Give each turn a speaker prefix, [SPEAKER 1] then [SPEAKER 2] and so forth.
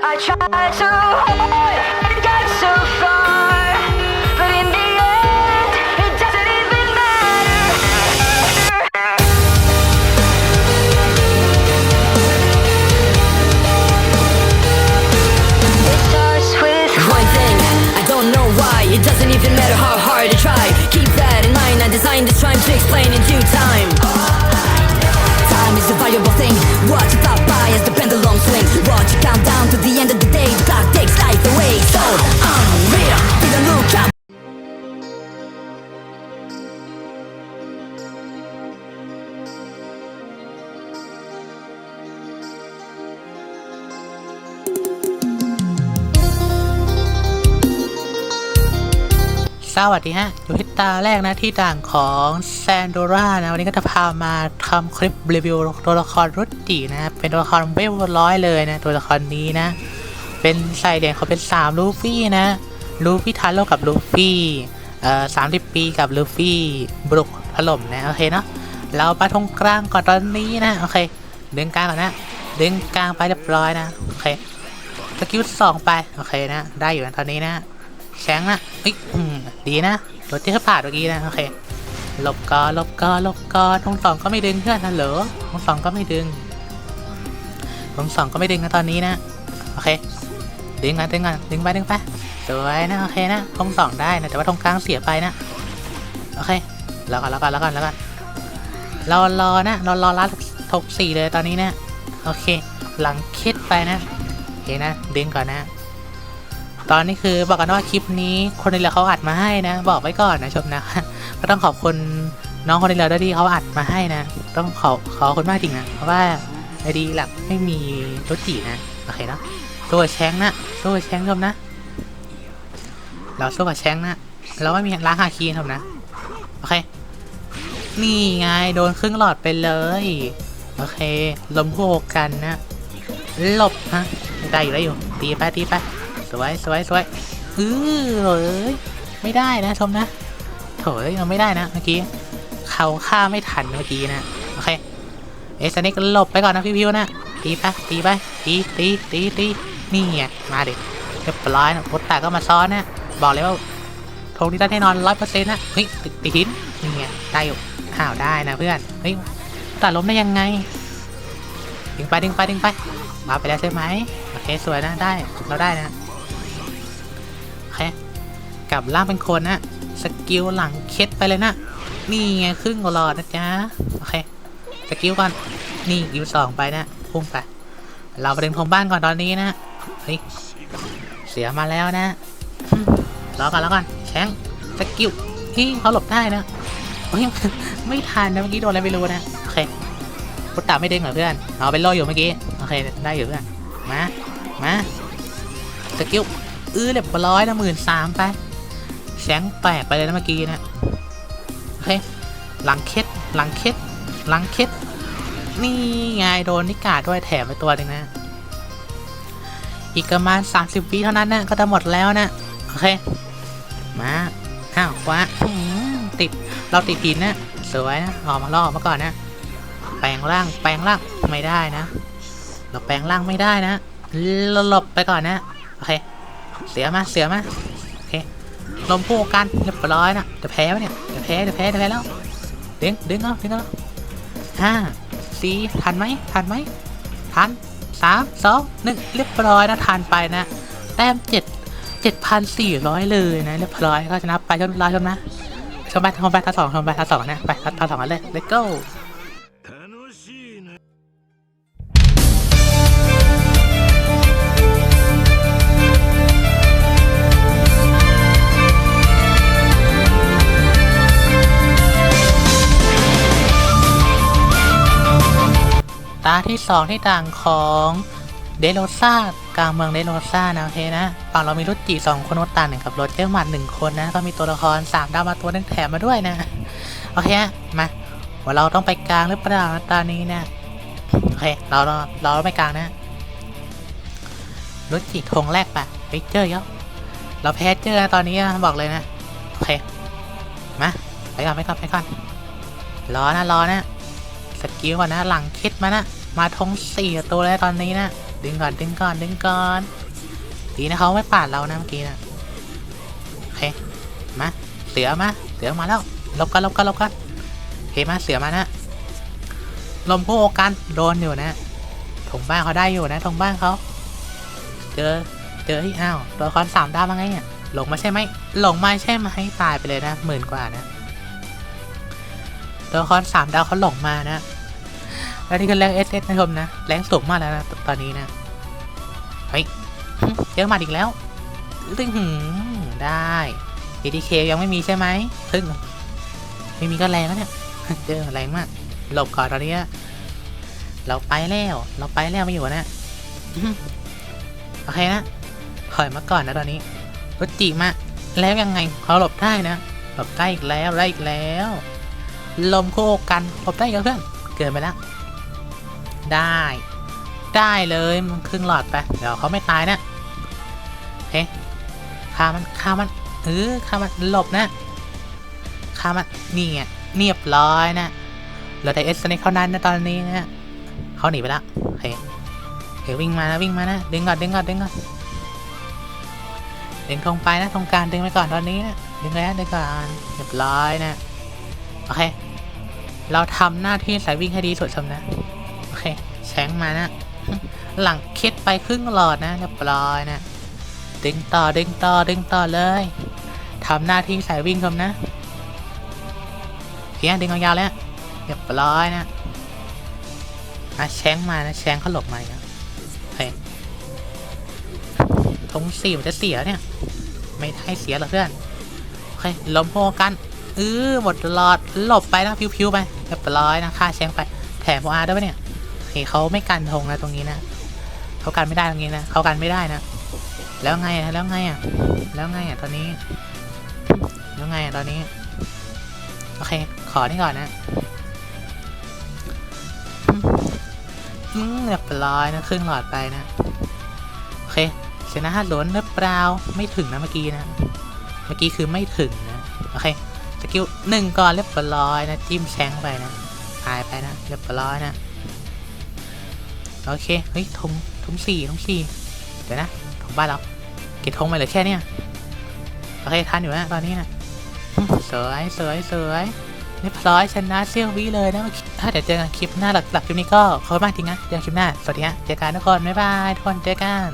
[SPEAKER 1] I tried to hold and got so far,
[SPEAKER 2] Watch it count down to the end of the
[SPEAKER 3] สวัสดีฮะ อยู่ที่ตาแรกนะที่ต่างของแซนโดรานะ วันนี้ก็จะพามาทำคลิปรีวิวตัวละครรุจีนะ เป็นตัวละครเวลร้อยเลยนะ ตัวละครนี้นะ เป็นใส่เด่นเขาเป็น3ลูฟี่นะ ลูฟี่ทาโร่กับลูฟี่เอ่อสามสิบปีกับลูฟี่บรุกถล่มนะ โอเคเนาะ เราไปตรงกลางก่อนตอนนี้นะ โอเค ดึงกลางก่อนนะ ดึงกลางไปเรียบร้อยนะ โอเค สกิลสองไป โอเคนะ ได้อยู่นะตอนนี้นะ แชงนะเอ้ยอืมดีนะรถที่เขาผ่านเมื่อกี้นะโอเคหลบก่อนหลบก่อนหลบก่อนทงสองก็ไม่ดึงเพื่อนนะเหรอทงสองก็ไม่ดึงทงสองก็ไม่ดึงนะตอนนี้นะโอเคดึงมาดึงมาดึงไปดึงไปสวยนะโอเคนะทงสองได้นะแต่ว่าทงกลางเสียไปนะโอเคแล้วกันแล้วกันแล้วกันแล้วกันรารอนะรารอรัดทกสี่เลยตอนนี้นะโอเค หลังคิดไปนะโอเคนะดึงก่อนนะ ตอนนี้คือบอกกันว่าคลิปนี้คนในเรือเขาอัดมาให้นะ บอกไว้ก่อนนะชมนะ ก็ต้องขอบคุณน้องคนในเรือด้วยที่เขาอัดมาให้นะ ต้องขอขอบคุณมากจริงนะเพราะว่าไอดีหลักไม่มีรถจีนะโอเคเนะสู้กับแชงนะสู้กับแชงชมนะ เราสู้กับแชงนะเราไม่มีล้างฮาคีชมนะโอเคนี่ไงโดนครึ่งหลอดไปเลยโอเคลมพวกกันนะหลบฮะได้อยู่ได้อยู่ตีไปตีไป สวยสวยสวยเออเอ้ยไม่ได้นะชมนะโถยเราไม่ได้นะเมื่อกี้เขาฆ่าไม่ทันเมื่อกี้นะโอเคเอสนิกหลบไปก่อนนะพี่พิวนะตีไปตีไปตีตีตีตีนี่ไงมาดิเรียบร้อยนะโคตตาก็มาซ้อนนะบอกเลยว่าทงนี้ได้แน่นอนร้อยเปอร์เซ็นต์นะเฮ้ยติดติดหินนี่ไงได้อยู่อ้าวได้นะเพื่อนเฮ้ยตัดล้มได้ยังไงดึงไปดึงไปดึงไปมาไปแล้วใช่ไหมโอเคสวยนะได้เราได้นะ โอเคกลับล่างเป็นคนนะสกิลหลังเคสไปเลยนะ นี่ไงครึ่งหลอดนะจ๊ะโอเคสกิลก่อนนี่กิลสองไปนะพุ่งไปเราไปดึงทงบ้านก่อนตอนนี้นะเฮ้ยเสียมาแล้วนะรอก่อนแล้วก่อนแชงสกิลที่เขาหลบได้นะเฮ้ยไม่ทันนะเมื่อกี้โดนอะไรไม่รู้นะโอเคพุตตาไม่เดึงเหรอเพื่อนเอาเป็นโล่อยู่เมื่อกี้โอเคได้อยู่เพื่อนมามาสกิล อื้อเรียบร้อยนะหมื่นสามไปแสงแตกไปเลยนะเมื่อกี้นะโอเคหลังเคสหลังเคสหลังเคสนี่ไงโดนนิกาด้วยแถมไปตัวหนึ่งนะ อีกประมาณ 30วิเท่านั้นนะก็จะหมดแล้วนะ โอเค มาอ้าวว้าอื้อหือติดเราติดหินนะสวยนะออกมาล่อมาก่อนนะ แปลงร่างแปลงร่างไม่ได้นะ เราแปลงร่างไม่ได้นะหลบไปก่อนนะ โอเค เสียมาเสียมาโอเคลมพู่กันเรียบร้อยนะจะแพ้ไหมเนี่ยจะแพ้จะแพ้จะแพ้แล้วดึงดึงเอาดึงเอาห้าสี่ทันไหมทันไหมทันสามสองหนึ่งเรียบร้อยนะทันไปนะแต้มเจ็ดเจ็ดพันสี่ร้อยเลยนะเรียบร้อยก็ชนะไปชนะชมนะชมไปชมไปท่าสองชมไปท่าสองนะไปท่าท่าสองกันเลย let's go ที่สองที่ต่างของเดโรซ่ากลางเมืองเดโรซ่านะโอเคนะฝั่งเรามีรถจีสองคนรถตาหนึ่งกับรถเจ้าหมัดหนึ่งคนนะก็มีตัวละครสามดาวมาตัวนึงแถมมาด้วยนะโอเคมาว่าเราต้องไปกลางหรือเปล่านะตอนนี้นะโอเคเราเราเราไม่กลางนะรถจีธงแรกปะไปเจอเยอะเราแพ้เจอนะตอนนี้นะบอกเลยนะโอเคมาไปก่อนไปก่อนไปก่อนรอนะรอนะสกิลก่อนนะหลังคิดมานะ มาทงสี่ตัวแล้วตอนนี้นะดึงก่อนดึงก่อนดึงก่อนดีนะเขาไม่ปาดเรานะเมื่อกี้นะโอเคมาเสือมาเสือมาแล้วลบกันลบกันลบกันโอเคมาเสือมานะลมพวกโอกันโดนอยู่นะถงบ้านเขาได้อยู่นะถงบ้านเขาเจอเจอที่อ้าวตัวละครสามดาวมาไงเนี่ยหลงมาใช่ไหมหลงมาใช่ไหมตายไปเลยนะหมื่นกว่านะตัวละครสามดาวเขาหลงมานะ แล้วนี่ก็แรงเอสเอสนะชมนะ แรงสูงมากแล้วนะ ตอนนี้นะ เฮ้ยเจอหมัดอีกแล้วตึ้งหืมได้ ATK ยังไม่มีใช่ไหมพึ่งไม่มีก็แรงแล้วเนี่ยเจอแรงมาก หลบก่อนตอนนี้ เราไปแล้ว เราไปแล้วไม่อยู่นะโอเคนะถอยมาก่อนนะตอนนี้รถจีมาแล้วยังไงเขาหลบได้นะหลบได้อีกแล้วได้อีกแล้ว ลมโคกันหลบได้อีกแล้วเพื่อนเกินไปแล้ว ได้ ได้เลยมันครึ่งหลอดไป เดี๋ยวเขาไม่ตายนะเฮ้ฆ่ามันฆ่ามันเออฆ่ามันหลบนะฆ่ามันนี่ไงเรียบร้อยนะเราได้เอสในเขานั้นนะตอนนี้นะเขาหนีไปแล้วเฮ้เฮ้วิ่งมานะวิ่งมานะดึงก่อนดึงก่อนดึงก่อนดึงธงไปนะธงกลารดึงไปก่อนตอนนี้นะดึงแล้วดึงก่อนเรียบร้อยนะโอเคเราทำหน้าที่สายวิ่งให้ดีสุดสมนะ แชงมานะ หลังคล็ดไปครึ่งหลอดนะเรียบร้อยนะดึงต่อดึงต่อดึงต่อเลยทำหน้าที่สายวิ่งครับนะเพียงดึงยาวๆแล้วเรียบร้อยนะอะแชงมานะแชงเขาหลบมาอีกแล้วโอเคทงสี่มันจะเสียเนี่ย ไม่ให้เสียหรอกเพื่อนโอเคล้มโพกันเออหมดหลอดหลบไปนะพิวๆไปเรียบร้อยนะฆ่าแชงไปแถมโออาร์ด้วยปะเนี่ย เคเขาไม่กันธงนะตรงนี้นะเขากันไม่ได้ตรงนี้นะเขากันไม่ได้นะ แล้วไงอะแล้วไงอะแล้วไงอะตอนนี้แล้วไงอะตอนนี้โอเค ขอนี่ก่อนนะอืมเรียบร้อยนะครึ่งหลอดไปนะ โอเคชนะฮัตหลวนหรือเปล่าไม่ถึงนะเมื่อกี้นะ เมื่อกี้คือไม่ถึงนะ โอเคสกิลหนึ่งก่อนเรียบร้อยนะ จิ้มแชงไปนะ หายไปนะ เรียบร้อยนะ โอเค เฮ้ยทงทงสี่ทงสี่เดี๋ยวนะทงบ้านเรา เก็บทงมาเหลือแค่เนี้ยโอเคทันอยู่นะตอนนี้นะสวยสวยสวยเรียบร้อยชนะเซี่ยววิเลยนะถ้าเดี๋ยวเจอกันคลิปหน้าหลักๆคลิปนี้ก็ขอบคุณมากจริงนะเจอกันคลิปหน้า สวัสดีฮะเจอกันทุกคน บ๊ายบายทุกคนเจอกัน